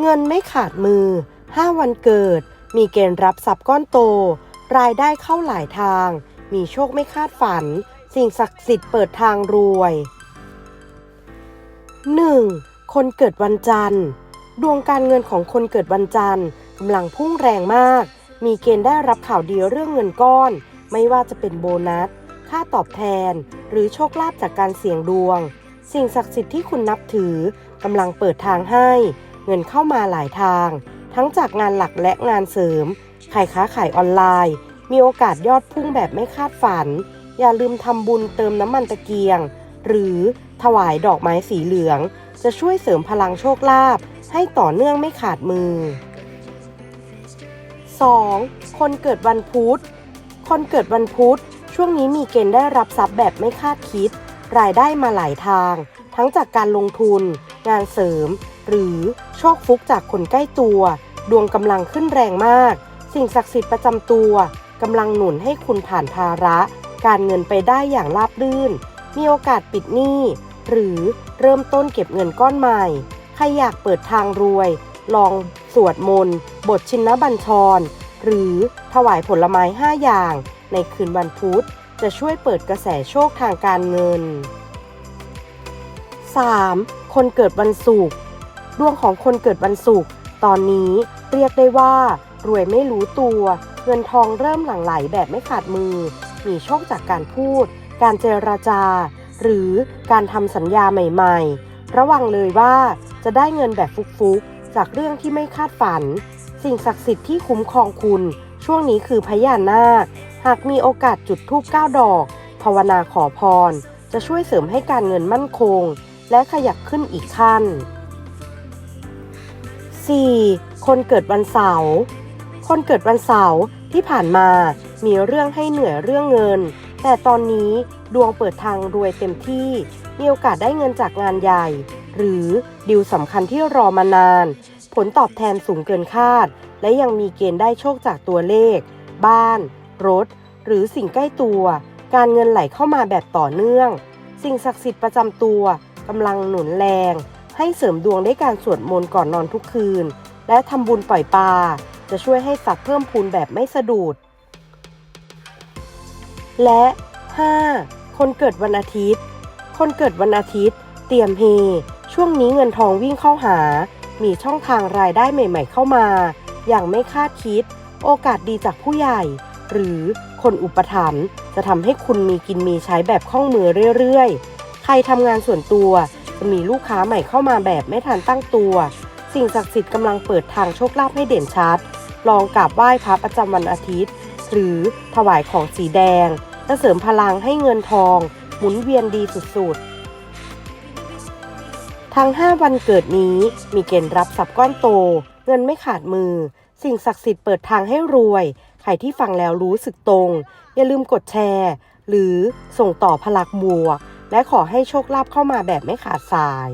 เงินไม่ขาดมือ 5 วันเกิด มีเกณฑ์รับทรัพย์ก้อนโต รายได้เข้าหลายทาง มีโชคไม่คาดฝัน สิ่งศักดิ์สิทธิ์เปิดทางรวย 1. คนเกิดวันจันทร์ ดวงการเงินของคนเกิดวันจันทร์กำลังพุ่งแรงมาก มีเกณฑ์ได้รับข่าวดีเรื่องเงินก้อน ไม่ว่าจะเป็นโบนัส ค่าตอบแทน หรือโชคลาภจากการเสี่ยงดวง สิ่งศักดิ์สิทธิ์ที่คุณนับถือกำลังเปิดทางให้ เงินเข้ามาหลายทาง ทั้งจากงานหลักและงานเสริม ขายค้าขายออนไลน์ มีโอกาสยอดพุ่งแบบไม่คาดฝัน อย่าลืมทำบุญเติมน้ำมันตะเกียง หรือถวายดอกไม้สีเหลือง จะช่วยเสริมพลังโชคลาภให้ต่อเนื่องไม่ขาดมือ 2. คนเกิดวันพุธ คนเกิดวันพุธ ช่วงนี้มีเกณฑ์ได้รับทรัพย์แบบไม่คาดคิด รายได้มาหลายทาง ทั้งจากการลงทุน งานเสริม หรือโชคฟุกจากคนใกล้ตัว ดวงกำลังขึ้นแรงมาก สิ่งศักดิ์สิทธิ์ประจำตัวกำลังหนุนให้คุณผ่านภาระ การเงินไปได้อย่างราบรื่น มีโอกาสปิดหนี้ หรือเริ่มต้นเก็บเงินก้อนใหม่ ใครอยากเปิดทางรวย ลองสวดมนต์ บทชินนบัญชร หรือถวายผลไม้ 5 อย่าง ในคืนวันพุธจะช่วยเปิดกระแสโชคทางการเงิน 3. คนเกิดวันศุกร์ดวงของคนเกิดวันศุกร์ตอนนี้เรียกได้ว่า รวยไม่รู้ตัว เงินทองเริ่มหลั่งไหลแบบไม่ขาดมือ มีโชคจากการพูด การเจรจา หรือการทำสัญญาใหม่ๆ ระวังเลยว่าจะได้เงินแบบฟุกๆ จากเรื่องที่ไม่คาดฝัน สิ่งศักดิ์สิทธิ์ที่คุ้มครองคุณ ช่วงนี้คือพญานาค หากมีโอกาสจุดธูป9ดอก ภาวนาขอพร จะช่วยเสริมให้การเงินมั่นคง และขยับขึ้นอีกขั้น 4. คนเกิดวันเสาร์ คนเกิดวันเสาร์ที่ผ่านมามีเรื่องให้เหนื่อยเรื่องเงิน แต่ตอนนี้ดวงเปิดทางรวยเต็มที่ มีโอกาสได้เงินจากงานใหญ่ หรือดิวสำคัญที่รอมานาน ผลตอบแทนสูงเกินคาด และยังมีเกณฑ์ได้โชคจากตัวเลข บ้าน รถ หรือสิ่งใกล้ตัว การเงินไหลเข้ามาแบบต่อเนื่อง สิ่งศักดิ์สิทธิ์ประจำตัว กำลังหนุนแรง ให้เสริมดวงด้วยการสวดมนต์ก่อนนอนทุกคืน และทำบุญปล่อยปลาจะช่วยให้สัตว์เพิ่มพูนแบบไม่สะดุด และ 5. คนเกิดวันอาทิตย์ คนเกิดวันอาทิตย์ เตรียมเฮ ช่วงนี้เงินทองวิ่งเข้าหา มีช่องทางรายได้ใหม่ ๆ เข้ามา อย่างไม่คาดคิด โอกาสดีจากผู้ใหญ่ หรือคนอุปถัมภ์จะทำให้คุณมีกินมีใช้แบบคล่องมือเรื่อยๆ ใครทำงานส่วนตัว จะมีลูกค้าใหม่เข้ามาแบบไม่ทันตั้งตัว สิ่งศักดิ์สิทธิ์กำลังเปิดทางโชคลาภให้เด่นชัด ลองกราบไหว้พระประจำวันอาทิตย์ หรือถวายของสีแดงจะเสริมพลังให้เงินทอง หมุนเวียนดีสุดๆ ทั้ง 5 วันเกิดนี้มีเกณฑ์รับทรัพย์ก้อนโต เงินไม่ขาดมือ สิ่งศักดิ์สิทธิ์เปิดทางให้รวย ใครที่ฟังแล้วรู้สึกตรง อย่าลืมกดแชร์ หรือส่งต่อพลังบวก และขอให้โชคลาภเข้ามาแบบไม่ขาดสาย